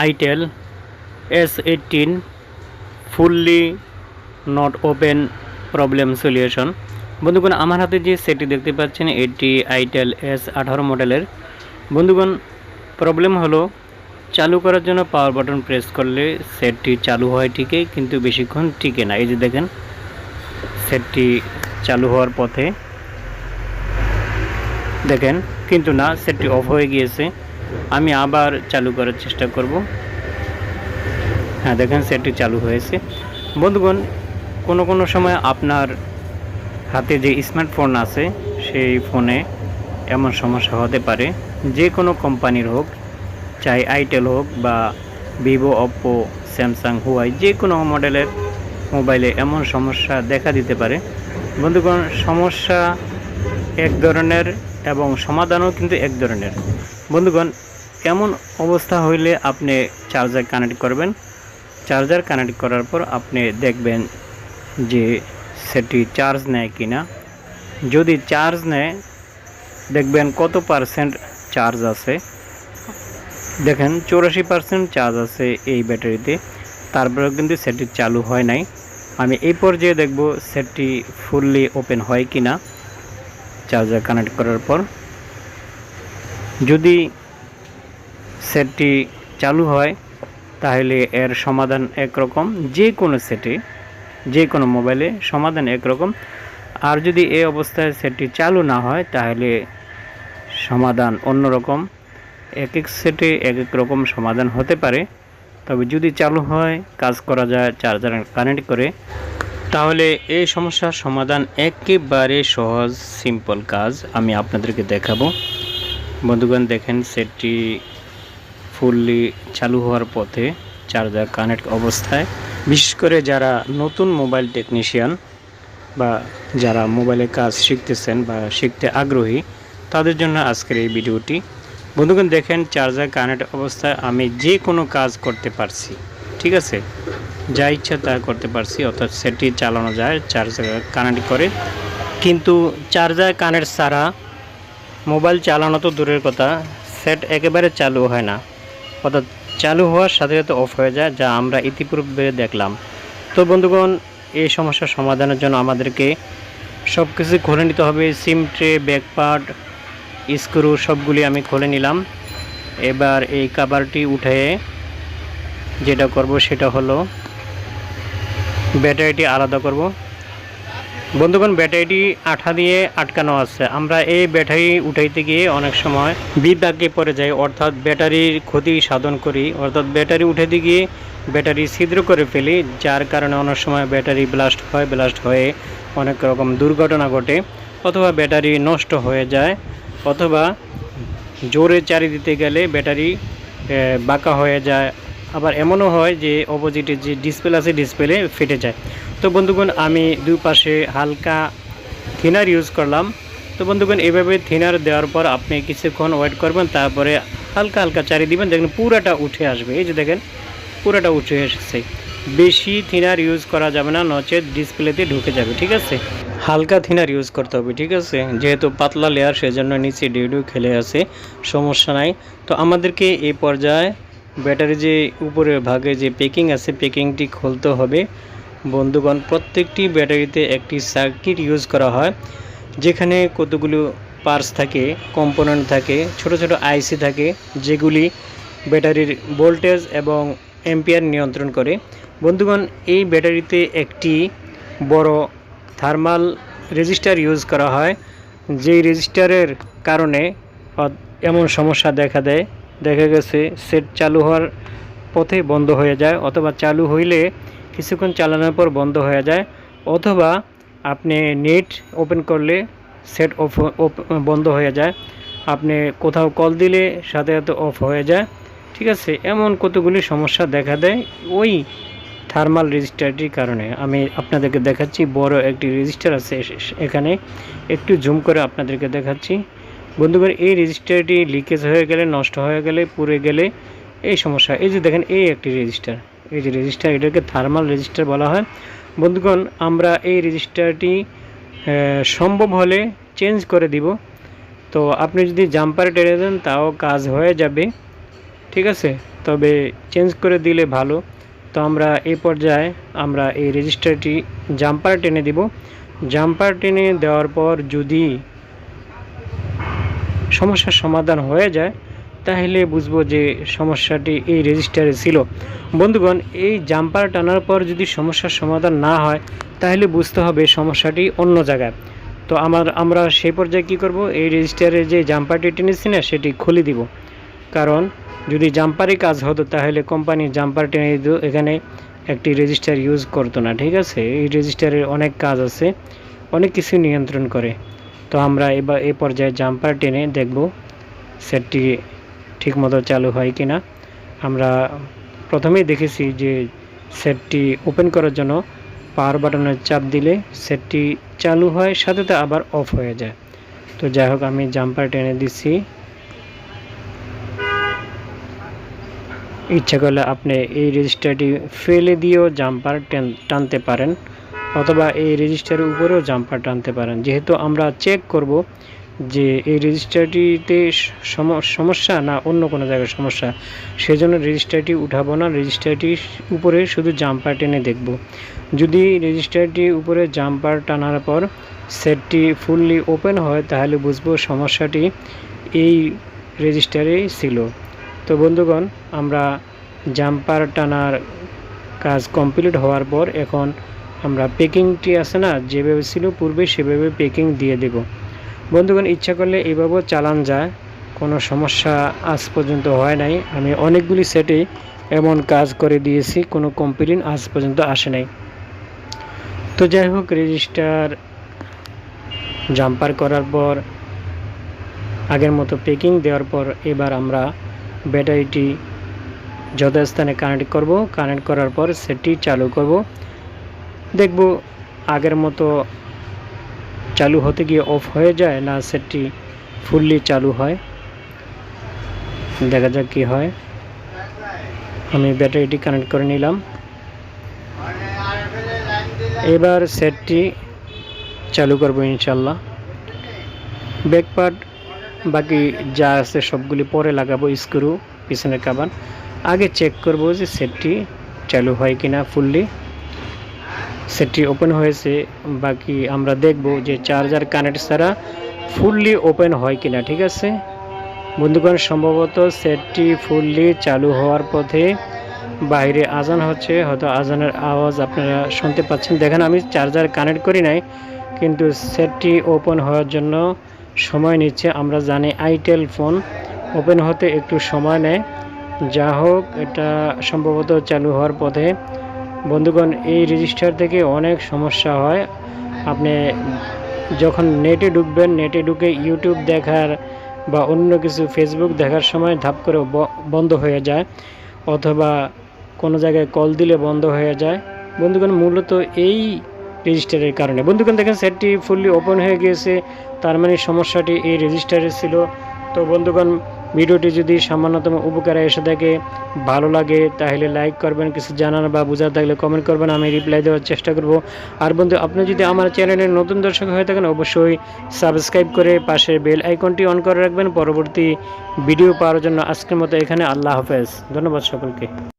Itel S eighteen fully not open problem solution. বন্ধুগণ, আমার হাতে যে সেটটি দেখতে পাচ্ছেন, এটি আইটেল এস আঠারো মডেলের। বন্ধুগণ, প্রবলেম হলো, চালু করার জন্য পাওয়ার বাটন প্রেস করলে সেটটি চালু হয় ঠিকই, কিন্তু বেশিক্ষণ টিকে না। এই যে দেখেন, সেটটি চালু হওয়ার পথে। দেখেন, কিন্তু না, সেটটি অফ হয়ে গিয়েছে। আমি আবার চালু করার চেষ্টা করব। হ্যাঁ দেখেন সেটি চালু হয়েছে। বন্ধুগণ, কোনো কোনো সময় আপনার হাতে যে স্মার্টফোন আছে, সেই ফোনে এমন সমস্যা হতে পারে। যে কোনো কোম্পানির হোক, চাই আইটেল হোক বা ভিভো ওপ্পো স্যামসাং, হুয়াই, যে কোনো মডেলের মোবাইলে এমন সমস্যা দেখা দিতে পারে। বন্ধুগণ, সমস্যা এক ধরনের এবং সমাধানও কিন্তু এক ধরনের। বন্ধুগণ এমন অবস্থা হইলে আপনি চার্জার কানেক্ট করবেন? চার্জার কানেক্ট করার পর আপনি দেখবেন যে সেটি চার্জ নেয় কি না যদি চার্জ নেয়, দেখবেন কত পার্সেন্ট চার্জ আছে। দেখেন, চৌরাশি পার্সেন্ট চার্জ আছে এই ব্যাটারিতে। তারপরেও কিন্তু সেটটি চালু হয় নাই। আমি এই পর্যায়ে দেখব সেটটি ফুললি ওপেন হয় কি না চার্জার কানেক্ট করার পর। যদি সেটটি চালু হয়, তাহলে এর সমাধান একরকম। যে কোনো সেটে, যে কোনো মোবাইলে সমাধান একরকম। আর যদি এই অবস্থায় সেটটি চালু না হয়, তাহলে সমাধান অন্যরকম। এক এক সেটে এক এক রকম সমাধান হতে পারে। তবে যদি চালু হয়, কাজ করা যায় চার্জার কানেক্ট করে, তাহলে এই সমস্যার সমাধান একেবারে সহজ, সিম্পল কাজ আমি আপনাদেরকে দেখাবো। বন্ধুগণ, দেখেন সেটটি ফুললি চালু হওয়ার পথে চার্জার কানেক্ট অবস্থায়। বিশেষ করে যারা নতুন মোবাইল টেকনিশিয়ান বা যারা মোবাইলে কাজ শিখতেছেন বা শিখতে আগ্রহী, তাদের জন্য আজকের এই ভিডিওটি। বন্ধুগণ, দেখেন চার্জার কানেক্ট অবস্থায় আমি যে কোনো কাজ করতে পারছি, ঠিক আছে? যা ইচ্ছা তা করতে পারছি, অর্থাৎ সেটি চালানো যায়, চার্জার কানেক্ট করে। কিন্তু চার্জার কানেক্ট ছাড়া মোবাইল চালানো তো দূরের কথা, সেট একেবারে চালু হয় না। অর্থাৎ চালু হওয়ার সাথে সাথে অফ হয়ে যায়, যা আমরা ইতিপূর্বে দেখলাম। তো বন্ধুগণ, এই সমস্যার সমাধানের জন্য আমাদেরকে সব কিছু খুলে নিতে হবে। SIM tray back part screw, সবগুলি আমি খুলে নিলাম। এবার এই কাভারটি উঠে যেটা করব সেটা হলো ব্যাটারিটি আলাদা করব। বন্ধুগণ, ব্যাটারিটি আঠা দিয়ে আটকানো আছে। আমরা এই ব্যাটারি উঠাইতে গিয়ে অনেক সময় বিপাকে পড়ে যাই, অর্থাৎ ব্যাটারির ক্ষতি সাধন করি। অর্থাৎ ব্যাটারি উঠাইতে গিয়ে ব্যাটারি ছিদ্র করে ফেলি, যার কারণে অনেক সময় ব্যাটারি ব্লাস্ট হয়, ব্লাস্ট হয়ে অনেক রকম দুর্ঘটনা ঘটে, অথবা ব্যাটারি নষ্ট হয়ে যায়, অথবা জোরে চারি দিতে গেলে ব্যাটারি বাঁকা হয়ে যায়। আবার এমনও হয় যে অপোজিটে যে ডিসপ্লে আছে ডিসপ্লে ফেটে যায়। তো বন্ধুগণ, আমি দুপাশে হালকা থিনার ইউজ করলাম। তো বন্ধুগণ, এভাবে থিনার দেওয়ার পর আপনি কিছুক্ষণ ওয়েট করবেন, তারপরে হালকা হালকা চারি দিবেন, দেখেন পুরাটা উঠে আসবে। এই যে দেখেন, পুরাটা উঠে এসেছে। বেশি থিনার ইউজ করা যাবে না, নচেত ডিসপ্লেতে ঢুকে যাবে, ঠিক আছে? হালকা থিনার ইউজ করতে হবে, ঠিক আছে? যেহেতু পাতলা লেয়ার সেজন্য নিচে ডিউডিউ খেলে আছে, সমস্যা নাই। তো আমাদেরকে এই পর্যায়ে ব্যাটারি যে উপরের ভাগে যে পেকিং আছে পেকিংটি খুলতে হবে। বন্ধুগণ, প্রত্যেকটি ব্যাটারিতে একটি সার্কিট ইউজ করা হয়, যেখানে কতগুলো পার্টস থাকে, কম্পোনেন্ট থাকে, ছোট ছোট আইসি থাকে, যেগুলি ব্যাটারির ভোল্টেজ এবং এম্পিয়ার নিয়ন্ত্রণ করে। বন্ধুগণ, এই ব্যাটারিতে একটি বড় থার্মাল রেজিস্টার ইউজ করা হয়, যেই রেজিস্টারের কারণে এমন সমস্যা দেখা দেয়। দেখা গেছে, সেট চালু হওয়ার পথে বন্ধ হয়ে যায়, অথবা চালু হইলে কিছুক্ষণ চালানোর পর বন্ধ হয়ে যায়, অথবা আপনি নেট ওপেন করলে সেট অফ বন্ধ হয়ে যায়। আপনি কোথাও কল দিলে সাথে সাথে অফ হয়ে যায়। ঠিক আছে, এমন কতগুলি সমস্যা দেখা দেয় ওই থার্মাল রেজিস্টারটির কারণে। আমি আপনাদেরকে দেখাচ্ছি, বড় একটি রেজিস্টার আছে এখানে। একটু জুম করে আপনাদেরকে দেখাচ্ছি। বন্ধুগণ, এই রেজিস্টারটি লিকেজ হয়ে গেলে, নষ্ট হয়ে গেলে, পুড়ে গেলে এই সমস্যা। এই যে দেখেন, এই একটি রেজিস্টার। এই যে রেজিস্টার এটাকে থার্মাল রেজিস্টার বলা হয়। বন্ধুগণ, আমরা এই রেজিস্টারটি সম্ভব হলে চেঞ্জ করে দিব। তো আপনি যদি জাম্পারে টেনে দেন, তাও কাজ হয়ে যাবে। ঠিক আছে? তবে চেঞ্জ করে দিলে ভালো। তো আমরা এই পর্যায়ে আমরা এই রেজিস্টারটি জাম্পার টেনে দিব। জাম্পার টেনে দেওয়ার পর যদি সমস্যার সমাধান হয়ে যায় তাহলে বুঝব যে সমস্যাটি এই রেজিস্টারে ছিল। বন্ধুগণ, এই জাম্পার টানার পর যদি সমস্যার সমাধান না হয়, তাহলে বুঝতে হবে সমস্যাটি অন্য জায়গায়। তো আমার, আমরা সেই পর্যায়ে কী করব? এই রেজিস্টারে যে জাম্পারটি টেনেছি না, সেটি খুলে দিব। কারণ, যদি জাম্পারই কাজ হতো, তাহলে কোম্পানি জাম্পার টেনে দিত, এখানে একটি রেজিস্টার ইউজ করতো না, ঠিক আছে? এই রেজিস্টারের অনেক কাজ আছে, অনেক কিছু নিয়ন্ত্রণ করে। তো আমরা এবার এই পর্যায়ে জাম্পার টেনে দেখব, সেটটি ঠিকমতো চালু হয় কি না আমরা প্রথমেই দেখেছি যে সেটটি ওপেন করার জন্য পাওয়ার বাটনের চাপ দিলে সেটটি চালু হয়, সাথে সাথে আবার অফ হয়ে যায়। তো যাই হোক, আমি জাম্পার টেনে দিচ্ছি। ইচ্ছা করলে আপনি এই রেজিস্টারটি ফেলে দিয়েও জাম্পার টানতে পারেন, অথবা এই রেজিস্টারের উপরেও জাম্পার টানতে পারেন। যেহেতু আমরা চেক করব যে এই রেজিস্টারটিতে সম- সমস্যা না অন্য কোনো জায়গায় সমস্যা, সেজন্য রেজিস্টারটি উঠাবো না। রেজিস্টারটি উপরে শুধু জাম্পার টেনে দেখব। যদি রেজিস্টারটি উপরে জাম্পার টানার পর সেটটি ফুললি ওপেন হয়, তাহলে বুঝব সমস্যাটি এই রেজিস্টারেই ছিল। তো বন্ধুগণ, আমরা জাম্পার টানার কাজ কমপ্লিট হওয়ার পর এখন আমরা পেকিংটি আছে না, যেভাবে ছিল পূর্বে সেভাবে পেকিং দিয়ে দেব। বন্ধুগণ, ইচ্ছা করলে এইভাবেও চালান যায়। কোনো সমস্যা আজ পর্যন্ত হয় নাই। আমি অনেকগুলি সেটে এমন কাজ করে দিয়েছি, কোনো কমপ্লেন আজ পর্যন্ত আসে নাই। তো যাই হোক রেজিস্টার জাম্পার করার পর, আগের মতো পেকিং দেওয়ার পর এবার আমরা ব্যাটারিটি যথাস্থানে কানেক্ট করব। কানেক্ট করার পর সেটি চালু করব। দেখব আগের মতো চালু হতে গিয়ে অফ হয়ে যায় না সেটটি ফুললি চালু হয়? দেখা যাক কী হয়। আমি ব্যাটারিটি কানেক্ট করে নিলাম। এবার সেটটি চালু করব ইনশাল্লাহ ব্যাক পার্ট বাকি যা আছে সবগুলি পরে লাগাবো স্ক্রু পিছনের কাবার। আগে চেক করব যে সেটটি চালু হয় কিনা ফুললি সেটটি ওপেন হয়েছে, বাকি আমরা দেখব যে চার্জার কানেক্ট ছাড়া ফুললি ওপেন হয় কিনা, ঠিক আছে? বন্ধুগণ, সম্ভবত সেটটি ফুললি চালু হওয়ার পথে বাইরে আজান হচ্ছে, হয়তো আজানের আওয়াজ আপনারা শুনতে পাচ্ছেন। দেখেন, আমি চার্জার কানেক্ট করি নাই, কিন্তু সেটটি ওপেন হওয়ার জন্য সময় নিচ্ছে। আমরা জানি আইটেল ফোন ওপেন হতে একটু সময় নেয়। যা হোক এটা সম্ভবত চালু হওয়ার পথে বন্ধুগণ, এই রেজিস্টার থেকে অনেক সমস্যা হয়। আপনি যখন নেটে ঢুকবেন নেটে ঢুকে ইউটিউব দেখার বা অন্য কিছু ফেসবুক দেখার সময় ধাপ করে বন্ধ হয়ে যায় অথবা কোনো জায়গায় কল দিলে বন্ধ হয়ে যায়। বন্ধুগণ, মূলত এই রেজিস্টারের কারণে। বন্ধুগণ, দেখেন সেটটি ফুললি ওপেন হয়ে গিয়েছে, তার মানে সমস্যাটি এই রেজিস্টারে ছিল। তো বন্ধুগণ ভিডিওটি যদি সামান্যতম উপকারে এসে থাকে, ভালো লাগে, তাহলে লাইক করবেন, কিছু জানার বা বোঝার থাকলে কমেন্ট করবেন, আমি রিপ্লাই দেওয়ার চেষ্টা করব। আর বন্ধু, আপনি যদি আমার চ্যানেলের নতুন দর্শক হয়ে থাকেন, অবশ্যই সাবস্ক্রাইব করে পাশের বেল আইকনটি অন করে রাখবেন। পরবর্তী ভিডিও পাওয়ার জন্য আজকের মতো এখানে, আল্লাহ হাফেজ। ধন্যবাদ সকলকে।